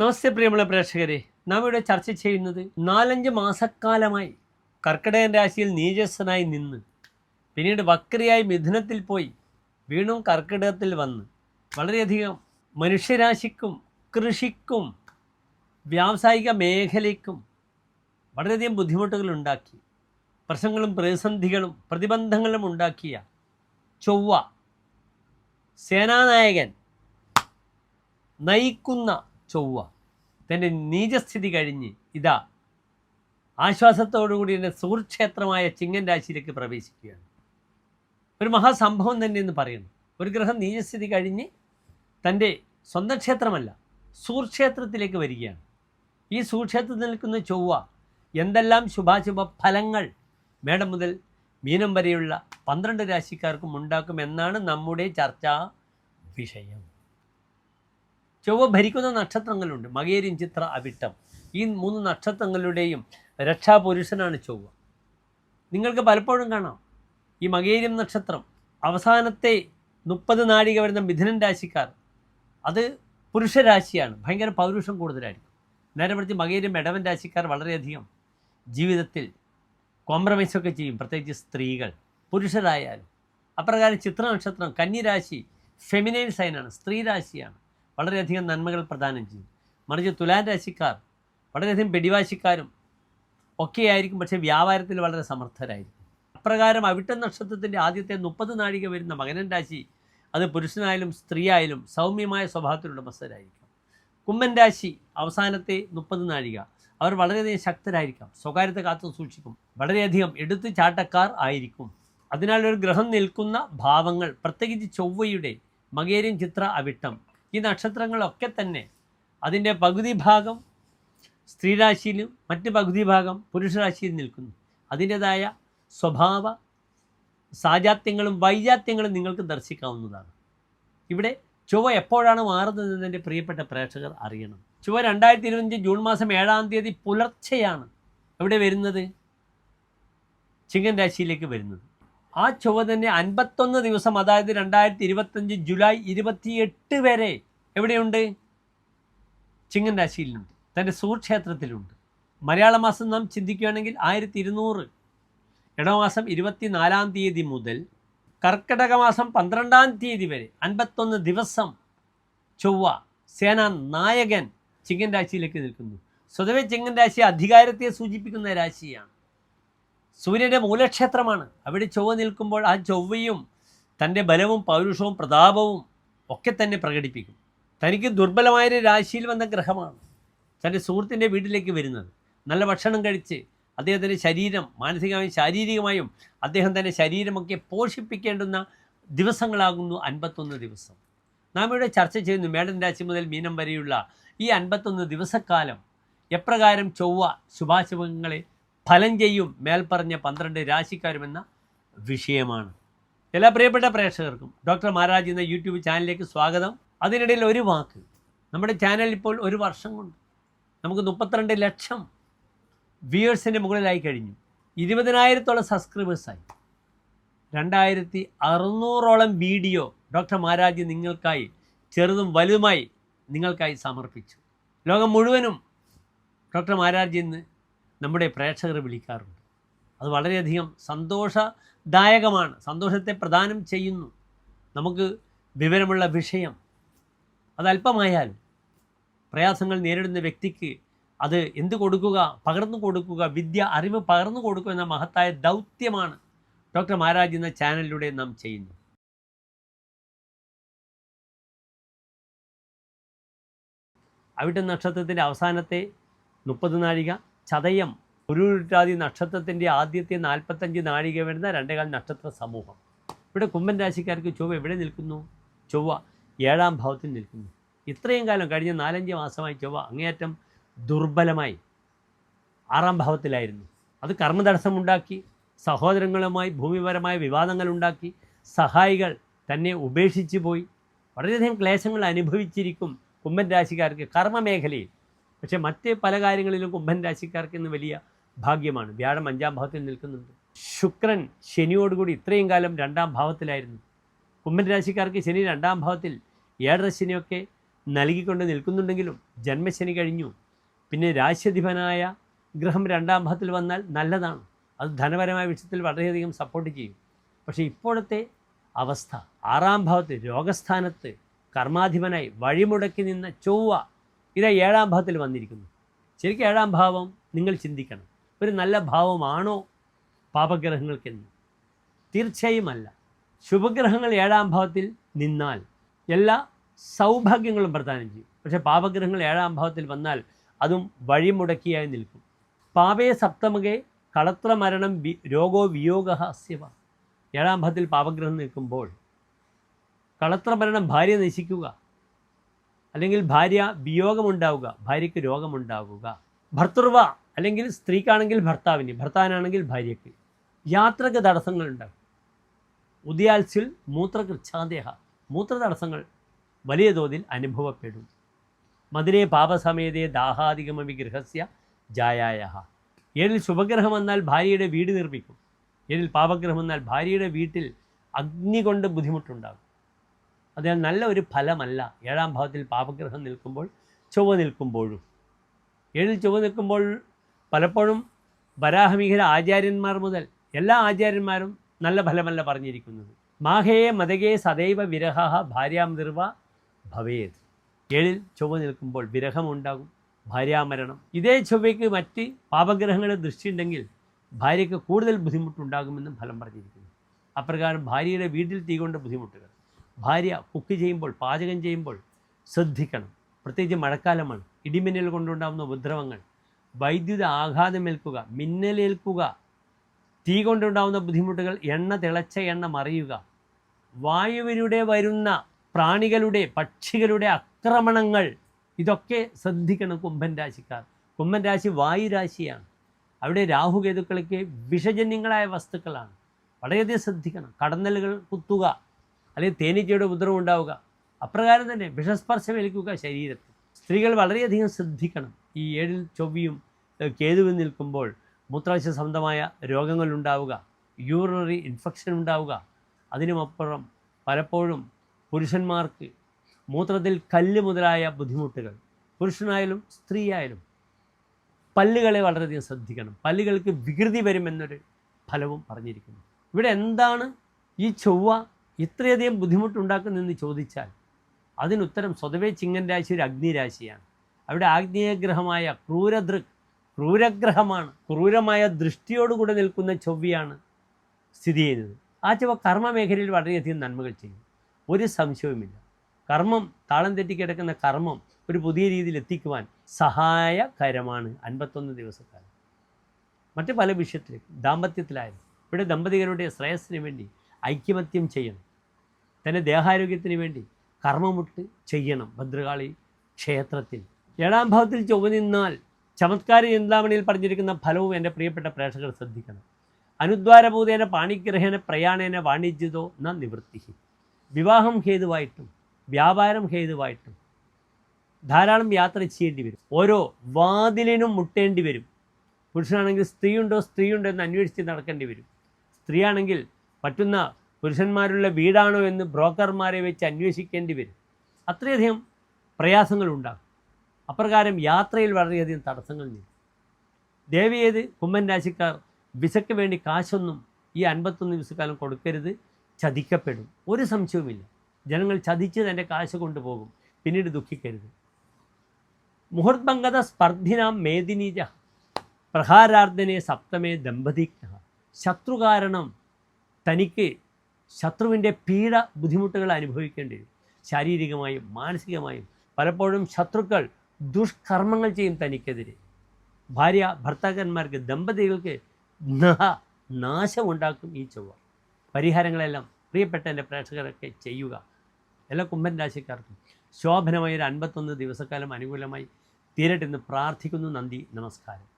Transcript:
നമസ്തേ പ്രിയമുള്ള പ്രേക്ഷകരെ. നാം ഇവിടെ ചർച്ച ചെയ്യുന്നത് നാലഞ്ച് മാസക്കാലമായി കർക്കിടകൻ രാശിയിൽ നീചസ്സനായി നിന്ന് പിന്നീട് വക്രിയായി മിഥുനത്തിൽ പോയി വീണ്ടും കർക്കിടകത്തിൽ വന്ന്. വളരെയധികം മനുഷ്യരാശിക്കും കൃഷിക്കും വ്യാവസായിക മേഖലയ്ക്കും വളരെയധികം ബുദ്ധിമുട്ടുകൾ ഉണ്ടാക്കി. പ്രശ്നങ്ങളും പ്രതിസന്ധികളും പ്രതിബന്ധങ്ങളും ഉണ്ടാക്കിയ ചൊവ്വ സേനാനായകൻ നയിക്കുന്ന ചൊവ്വ. തന്റെ നീചസ്ഥിതി കഴിഞ്ഞ് ഇതാ. ആശ്വാസത്തോടുകൂടി എന്റെ സുഹൃക്ഷേത്രമായ ചിങ്ങൻ രാശിയിലേക്ക് പ്രവേശിക്കുകയാണ്. ഒരു മഹാസംഭവം തന്നെ എന്ന് പറയുന്നു. ഒരു ഗ്രഹം നീചസ്ഥിതി കഴിഞ്ഞ് തന്റെ സ്വന്തം ക്ഷേത്രമല്ല സുഹൃക്ഷേത്രത്തിലേക്ക് വരികയാണ്. ഈ സുഹൃക്ഷേത്രത്തിൽ നിൽക്കുന്ന ചൊവ്വ എന്തെല്ലാം ശുഭാശുഭ ഫലങ്ങൾ മേടം മുതൽ മീനം വരെയുള്ള പന്ത്രണ്ട് രാശിക്കാർക്കും ഉണ്ടാക്കുമെന്നാണ് നമ്മുടെ ചർച്ചാ വിഷയം. ചൊവ്വ ഭരിക്കുന്ന നക്ഷത്രങ്ങളുണ്ട്. മകേരിൻ ചിത്ര അവിട്ടം. ഈ മൂന്ന് നക്ഷത്രങ്ങളുടെയും രക്ഷാപുരുഷനാണ് ചൊവ്വ. നിങ്ങൾക്ക് പലപ്പോഴും കാണാം. ഈ മകേരിയം നക്ഷത്രം അവസാനത്തെ മുപ്പത് നാഴിക വരുന്ന മിഥുനൻ രാശിക്കാർ. അത് പുരുഷരാശിയാണ്. ഭയങ്കര പൗരുഷം കൂടുതലായിരിക്കും. നേരെ മറിച്ച് മകേരിയം ഇടവൻ രാശിക്കാർ വളരെയധികം ജീവിതത്തിൽ കോംപ്രമൈസൊക്കെ ചെയ്യും. പ്രത്യേകിച്ച് സ്ത്രീകൾ പുരുഷരായാലും. അപ്രകാരം ചിത്ര നക്ഷത്രം കന്നിരാശി ഫെമിനൈൻ സൈനാണ് സ്ത്രീ രാശിയാണ്. വളരെയധികം നന്മകൾ പ്രദാനം ചെയ്യും. മറിച്ച് തുലാൻ രാശിക്കാർ വളരെയധികം പിടിവാശിക്കാരും ഒക്കെയായിരിക്കും പക്ഷേ വ്യാപാരത്തിൽ വളരെ സമർത്ഥരായിരിക്കും. അപ്രകാരം അവിട്ട നക്ഷത്രത്തിന്റെ ആദ്യത്തെ മുപ്പത് നാഴിക വരുന്ന മകനൻ രാശി അത് പുരുഷനായാലും സ്ത്രീയായാലും സൗമ്യമായ സ്വഭാവത്തിലുള്ള ഉടമസ്ഥരായിരിക്കും. കുമ്മൻ രാശി അവസാനത്തെ മുപ്പത് നാഴിക അവർ വളരെയധികം ശക്തരായിരിക്കാം. സ്വകാര്യത കാത്തു സൂക്ഷിക്കും. വളരെയധികം എടുത്തു ചാട്ടക്കാർ ആയിരിക്കും. അതിനാൽ ഒരു ഗ്രഹം നിൽക്കുന്ന ഭാവങ്ങൾ പ്രത്യേകിച്ച് ചൊവ്വയുടെ മകേരിയൻ ചിത്ര അവിട്ടം ഈ നക്ഷത്രങ്ങളൊക്കെ തന്നെ അതിന്റെ പകുതി ഭാഗം സ്ത്രീരാശിയിലും മറ്റ് പകുതി ഭാഗം പുരുഷരാശിയിൽ നിൽക്കുന്നു. അതിന്റെതായ സ്വഭാവ സാജാത്യങ്ങളും വൈജാത്യങ്ങളും നിങ്ങൾക്ക് ദർശിക്കാവുന്നതാണ്. ഇവിടെ ചൊവ്വ എപ്പോഴാണ് മാറുന്നതെന്ന് എന്റെ പ്രിയപ്പെട്ട പ്രേക്ഷകർ അറിയണം. ചൊവ്വ രണ്ടായിരത്തി ഇരുപത്തഞ്ച് ജൂൺ മാസം ഏഴാം തീയതി പുലർച്ചെയാണ് എവിടെ വരുന്നത്? ചിങ്ങൻ രാശിയിലേക്ക് വരുന്നത്. ആ ചൊവ്വ തന്നെ അൻപത്തൊന്ന് ദിവസം അതായത് രണ്ടായിരത്തി ഇരുപത്തഞ്ച് ജൂലൈ ഇരുപത്തിയെട്ട് വരെ എവിടെയുണ്ട്? ചിങ്ങൻ രാശിയിലുണ്ട്. തന്റെ സൂക്ഷേത്രത്തിലുണ്ട് മലയാള മാസം നാം ചിന്തിക്കുകയാണെങ്കിൽ ആയിരത്തി ഇരുന്നൂറ് ഇടമാസം ഇരുപത്തിനാലാം തീയതി മുതൽ കർക്കിടക മാസം പന്ത്രണ്ടാം തീയതി വരെ അൻപത്തൊന്ന് ദിവസം ചൊവ്വ സേനാ നായകൻ ചിങ്ങൻ രാശിയിലേക്ക് നിൽക്കുന്നു. സ്വതവേ ചിങ്ങൻ രാശി അധികാരത്തെ സൂചിപ്പിക്കുന്ന രാശിയാണ്. സൂര്യന്റെ മൂലക്ഷേത്രമാണ്. അവിടെ ചൊവ്വ നിൽക്കുമ്പോൾ ആ ചൊവ്വയും തന്റെ ബലവും പൗരുഷവും പ്രതാപവും ഒക്കെ തന്നെ പ്രകടിപ്പിക്കും. തനിക്ക് ദുർബലമായൊരു രാശിയിൽ വന്ന ഗ്രഹമാണ് തന്റെ സുഹൃത്തിന്റെ വീട്ടിലേക്ക് വരുന്നത്. നല്ല ഭക്ഷണം കഴിച്ച് അദ്ദേഹത്തിന്റെ ശരീരം മാനസികമായും ശാരീരികമായും അദ്ദേഹം തന്റെ ശരീരമൊക്കെ പോഷിപ്പിക്കേണ്ടുന്ന ദിവസങ്ങളാകുന്നു അൻപത്തൊന്ന് ദിവസം. നാം ഇവിടെ ചർച്ച ചെയ്യുന്നു മേടൻ രാശി മുതൽ മീനം വരെയുള്ള ഈ അൻപത്തൊന്ന് ദിവസക്കാലം എപ്രകാരം ചൊവ്വ ശുഭാശുഭങ്ങളെ ഫലം ചെയ്യും മേൽപ്പറഞ്ഞ പന്ത്രണ്ട് രാശിക്കാരുമെന്ന വിഷയമാണ്. എല്ലാ പ്രിയപ്പെട്ട പ്രേക്ഷകർക്കും ഡോക്ടർ മഹാരാജ് എന്ന യൂട്യൂബ് ചാനലിലേക്ക് സ്വാഗതം. അതിനിടയിൽ ഒരു വാക്ക്. നമ്മുടെ ചാനൽ ഇപ്പോൾ ഒരു വർഷം കൊണ്ട് നമുക്ക് മുപ്പത്തിരണ്ട് ലക്ഷം വ്യൂവേഴ്സിന്റെ മുകളിലായി കഴിഞ്ഞു. ഇരുപതിനായിരത്തോളം സബ്സ്ക്രൈബേഴ്സായി രണ്ടായിരത്തി അറുന്നൂറോളം വീഡിയോ ഡോക്ടർ മഹാരാജ് നിങ്ങൾക്കായി ചെറുതും വലുതുമായി നിങ്ങൾക്കായി സമർപ്പിച്ചു. ലോകം മുഴുവനും ഡോക്ടർ മഹാരാജ് എന്ന് നമ്മുടെ പ്രേക്ഷകർ വിളിക്കാറുണ്ട്. അത് വളരെയധികം സന്തോഷദായകമാണ്. സന്തോഷത്തെ പ്രദാനം ചെയ്യുന്നു. നമുക്ക് വിവരമുള്ള വിഷയം അതല്പമായാൽ പ്രയാസങ്ങൾ നേരിടുന്ന വ്യക്തിക്ക് അത് എന്ത് കൊടുക്കുക പകർന്നു കൊടുക്കുക വിദ്യ അറിവ് പകർന്നു കൊടുക്കുക എന്ന മഹത്തായ ദൗത്യമാണ് ഡോക്ടർ മഹാരാജ് എന്ന ചാനലിലൂടെ നാം നക്ഷത്രത്തിന്റെ അവസാനത്തെ മുപ്പത് നാഴിക ചതയം ഉരുട്ടാതി നക്ഷത്രത്തിന്റെ ആദ്യത്തെ നാൽപ്പത്തഞ്ച് നാഴിക വരുന്ന രണ്ടേകാൽ നക്ഷത്ര സമൂഹം. ഇവിടെ കുംഭൻ രാശിക്കാർക്ക് ചൊവ്വ എവിടെ നിൽക്കുന്നു? ചൊവ്വ ഏഴാം ഭാവത്തിൽ നിൽക്കുന്നു. ഇത്രയും കാലം കഴിഞ്ഞ നാലഞ്ച് മാസമായി ചൊവ്വ അങ്ങേയറ്റം ദുർബലമായി ആറാം ഭാവത്തിലായിരുന്നു. അത് കർമ്മതടസ്സമുണ്ടാക്കി സഹോദരങ്ങളുമായി ഭൂമിപരമായ വിവാദങ്ങളുണ്ടാക്കി സഹായികൾ തന്നെ ഉപേക്ഷിച്ചു പോയി. വളരെയധികം ക്ലേശങ്ങൾ അനുഭവിച്ചിരിക്കും കുംഭൻ രാശിക്കാർക്ക് കർമ്മമേഖലയിൽ. പക്ഷേ മറ്റ് പല കാര്യങ്ങളിലും കുംഭൻ രാശിക്കാർക്ക് ഇന്ന് വലിയ ഭാഗ്യമാണ്. വ്യാഴം അഞ്ചാം ഭാവത്തിൽ നിൽക്കുന്നുണ്ട്. ശുക്രൻ ശനിയോടുകൂടി ഇത്രയും കാലം രണ്ടാം ഭാവത്തിലായിരുന്നു. കുംഭൻ രാശിക്കാർക്ക് ശനി രണ്ടാം ഭാവത്തിൽ ഏഴര ശനിയൊക്കെ നൽകിക്കൊണ്ട് നിൽക്കുന്നുണ്ടെങ്കിലും ജന്മശനി കഴിഞ്ഞു. പിന്നെ രാശ്യധിപനായ ഗ്രഹം രണ്ടാം ഭാവത്തിൽ വന്നാൽ നല്ലതാണ്. അത് ധനപരമായ വിഷയത്തിൽ വളരെയധികം സപ്പോർട്ട് ചെയ്യും. പക്ഷേ ഇപ്പോഴത്തെ അവസ്ഥ ആറാം ഭാവത്തിൽ രോഗസ്ഥാനത്ത് കർമാധിപനായി വഴിമുടക്കി നിന്ന ചൊവ്വ ഇത് ഏഴാം ഭാവത്തിൽ വന്നിരിക്കുന്നു. ശരിക്കും ഏഴാം ഭാവം നിങ്ങൾ ചിന്തിക്കണം. ഒരു നല്ല ഭാവമാണോ പാപഗ്രഹങ്ങൾക്കെന്ന്? തീർച്ചയായും അല്ല ശുഭഗ്രഹങ്ങൾ ഏഴാം ഭാവത്തിൽ നിന്നാൽ എല്ലാ സൗഭാഗ്യങ്ങളും പ്രദാനം ചെയ്യും. പക്ഷേ പാപഗ്രഹങ്ങൾ ഏഴാം ഭാവത്തിൽ വന്നാൽ അതും വഴിമുടക്കിയായി നിൽക്കും. പാപേ സപ്തമകെ കളത്ര മരണം വി രോഗോ വിയോഗ അസ്യവ. ഏഴാം ഭാവത്തിൽ പാപഗ്രഹം നിൽക്കുമ്പോൾ കളത്രമരണം ഭാര്യ നശിക്കുക അല്ലെങ്കിൽ ഭാര്യ വിയോഗമുണ്ടാവുക ഭാര്യയ്ക്ക് രോഗമുണ്ടാവുക. ഭർത്തൃവ അല്ലെങ്കിൽ സ്ത്രീക്കാണെങ്കിൽ ഭർത്താവിന് ഭർത്താവിനാണെങ്കിൽ ഭാര്യയ്ക്ക്. യാത്രയ്ക്ക് തടസ്സങ്ങളുണ്ടാകും. ഉദയാൽസിൽ മൂത്രകൃച്ഛാദേഹ മൂത്ര തടസ്സങ്ങൾ വലിയ തോതിൽ അനുഭവപ്പെടും. മധുരേ പാപസമേതേ ദാഹാധികമവി ഗൃഹസ്യ ജായായ ഏഴിൽ ശുഭഗ്രഹം വന്നാൽ ഭാര്യയുടെ വീട് നിർമ്മിക്കും. ഏഴിൽ പാപഗ്രഹം വന്നാൽ ഭാര്യയുടെ വീട്ടിൽ അഗ്നി കൊണ്ട് ബുദ്ധിമുട്ടുണ്ടാകും. അതിനാൽ നല്ല ഒരു ഫലമല്ല. ഏഴാം ഭാവത്തിൽ പാപഗ്രഹം നിൽക്കുമ്പോൾ ചൊവ്വ നിൽക്കുമ്പോഴും. ഏഴിൽ ചൊവ്വ നിൽക്കുമ്പോൾ പലപ്പോഴും വരാഹമിഹിര ആചാര്യന്മാർ മുതൽ എല്ലാ ആചാര്യന്മാരും നല്ല ഫലമല്ല പറഞ്ഞിരിക്കുന്നത്. മാഹേ മതകേ സദൈവ വിരഹ ഭാര്യാം നിർവ ഭവേത്. ഏഴിൽ ചൊവ്വ നിൽക്കുമ്പോൾ വിരഹമുണ്ടാകും ഭാര്യാമരണം ഇതേ ചൊവ്വയ്ക്ക് മറ്റ് പാപഗ്രഹങ്ങളുടെ ദൃഷ്ടിയുണ്ടെങ്കിൽ ഭാര്യയ്ക്ക് കൂടുതൽ ബുദ്ധിമുട്ടുണ്ടാകുമെന്നും ഫലം പറഞ്ഞിരിക്കുന്നു. അപ്രകാരം ഭാര്യയുടെ വീട്ടിൽ തീ കൊണ്ട് ബുദ്ധിമുട്ടുകൾ. ഭാര്യ കുക്ക് ചെയ്യുമ്പോൾ പാചകം ചെയ്യുമ്പോൾ ശ്രദ്ധിക്കണം. പ്രത്യേകിച്ച് മഴക്കാലമാണ്. ഇടിമിന്നൽ കൊണ്ടുണ്ടാകുന്ന ഉപദ്രവങ്ങൾ വൈദ്യുത ആഘാതമേൽക്കുക മിന്നലേൽക്കുക തീ കൊണ്ടുണ്ടാകുന്ന ബുദ്ധിമുട്ടുകൾ എണ്ണ തിളച്ച എണ്ണ മറിയുക വായുവിലൂടെ വരുന്ന പ്രാണികളുടെ പക്ഷികളുടെ ആക്രമണങ്ങൾ ഇതൊക്കെ ശ്രദ്ധിക്കണം കുംഭൻ രാശിക്കാർ. കുംഭൻ രാശി വായുരാശിയാണ് അവിടെ രാഹുകേതുക്കൾക്ക് വിഷജന്യങ്ങളായ വസ്തുക്കളാണ്. വളരെയധികം ശ്രദ്ധിക്കണം. കടന്നലുകൾ കുത്തുക അല്ലെങ്കിൽ തേനീച്ചയുടെ ഉപദ്രവം ഉണ്ടാവുക. അപ്രകാരം തന്നെ വിഷസ്പർശം ഏൽക്കുക ശരീരത്തിൽ. സ്ത്രീകൾ വളരെയധികം ശ്രദ്ധിക്കണം. ഈ ഏഴിൽ ചൊവ്വയും കേതുവിൽ നിൽക്കുമ്പോൾ മൂത്രാശയ സംബന്ധമായ രോഗങ്ങൾ ഉണ്ടാവുക. യൂറിനറി ഇൻഫെക്ഷൻ ഉണ്ടാവുക. അതിനുമപ്പുറം പലപ്പോഴും പുരുഷന്മാർക്ക് മൂത്രത്തിൽ കല്ല് മുതലായ ബുദ്ധിമുട്ടുകൾ. പുരുഷനായാലും സ്ത്രീയായാലും പല്ലുകളെ വളരെയധികം ശ്രദ്ധിക്കണം. പല്ലുകൾക്ക് വികൃതി വരുമെന്നൊരു ഫലവും പറഞ്ഞിരിക്കുന്നു. ഇവിടെ എന്താണ് ഈ ചൊവ്വ ഇത്രയധികം ബുദ്ധിമുട്ടുണ്ടാക്കുന്നതെന്ന് ചോദിച്ചാൽ അതിനുത്തരം സ്വതവേ ചിങ്ങൻ രാശി ഒരു അഗ്നിരാശിയാണ്. അവിടെ ആഗ്നേയഗ്രഹമായ ക്രൂരദൃക് ക്രൂരഗ്രഹമാണ്. ക്രൂരമായ ദൃഷ്ടിയോടുകൂടെ നിൽക്കുന്ന ചൊവ്വയാണ് സ്ഥിതി ചെയ്യുന്നത്. ആ ചൊവ്വ കർമ്മമേഖലയിൽ വളരെയധികം നന്മകൾ ചെയ്യും ഒരു സംശയവുമില്ല. കർമ്മം താളം തെറ്റിക്കിടക്കുന്ന കർമ്മം ഒരു പുതിയ രീതിയിൽ എത്തിക്കുവാൻ സഹായകരമാണ് അൻപത്തൊന്ന് ദിവസക്കാലം. മറ്റ് പല വിഷയത്തിലും ദാമ്പത്യത്തിലായാലും ഇവിടെ ദമ്പതികളുടെ ശ്രേയസ്സിന് വേണ്ടി ഐക്യമത്യം ചെയ്യണം. തന്റെ ദേഹാരോഗ്യത്തിന് വേണ്ടി കർമ്മമുട്ട് ചെയ്യണം ഭദ്രകാളി ക്ഷേത്രത്തിൽ. ഏഴാം ഭാവത്തിൽ ചൊവ്വ നിന്നാൽ ചമത്കാര ചിന്താമണിയിൽ പറഞ്ഞിരിക്കുന്ന ഫലവും എന്റെ പ്രിയപ്പെട്ട പ്രേക്ഷകർ ശ്രദ്ധിക്കണം. അനുദ്വാരഭൂതേന പാണിഗ്രഹേന പ്രയാണേന വാണിജ്യതോ ന നിവൃത്തി. വിവാഹം ഹേതുവായിട്ടും വ്യാപാരം ഹേതുവായിട്ടും ധാരാളം യാത്ര ചെയ്യേണ്ടി വരും. ഓരോ വാതിലിനും മുട്ടേണ്ടി വരും. പുരുഷനാണെങ്കിൽ സ്ത്രീയുണ്ടോ സ്ത്രീയുണ്ടോ എന്ന് അന്വേഷിച്ച് നടക്കേണ്ടി വരും. സ്ത്രീയാണെങ്കിൽ പറ്റുന്ന പുരുഷന്മാരുള്ള വീടാണോ എന്ന് ബ്രോക്കർമാരെ വെച്ച് അന്വേഷിക്കേണ്ടി വരും. അത്രയധികം പ്രയാസങ്ങളുണ്ടാകും. അപ്രകാരം യാത്രയിൽ വളരെയധികം തടസ്സങ്ങൾ നീക്കും ദേവിയേത് കുമ്മൻ രാശിക്കാർ വിസയ്ക്ക് വേണ്ടി കാശൊന്നും ഈ അൻപത്തൊന്ന് ദിവസക്കാലം കൊടുക്കരുത് ചതിക്കപ്പെടും. ഒരു സംശയവുമില്ല. ജനങ്ങൾ ചതിച്ച് തന്റെ കാശ് കൊണ്ടുപോകും. പിന്നീട് ദുഃഖിക്കരുത്. മുഹൂർത്തംഗത സ്പർദ്ധിനാം മേദിനീജ പ്രഹാരാർദ്ധനെ സപ്തമേ ദമ്പതി ശത്രു കാരണം തനിക്ക് ശത്രുവിന്റെ പീഡ ബുദ്ധിമുട്ടുകൾ അനുഭവിക്കേണ്ടി വരും. ശാരീരികമായും മാനസികമായും പലപ്പോഴും ശത്രുക്കൾ ദുഷ്കർമ്മങ്ങൾ ചെയ്യും തനിക്കെതിരെ. ഭാര്യ ഭർത്താക്കന്മാർക്ക് ദമ്പതികൾക്ക് നാശമുണ്ടാക്കും ഈ ചൊവ്വ. പരിഹാരങ്ങളെല്ലാം പ്രിയപ്പെട്ട എന്റെ പ്രേക്ഷകരൊക്കെ ചെയ്യുക. എല്ലാ കുംഭൻ രാശിക്കാർക്കും ശോഭനമായ ഒരു അൻപത്തൊന്ന് ദിവസക്കാലം അനുകൂലമായി തീരട്ടെന്ന് പ്രാർത്ഥിക്കുന്നു. നന്ദി നമസ്കാരം.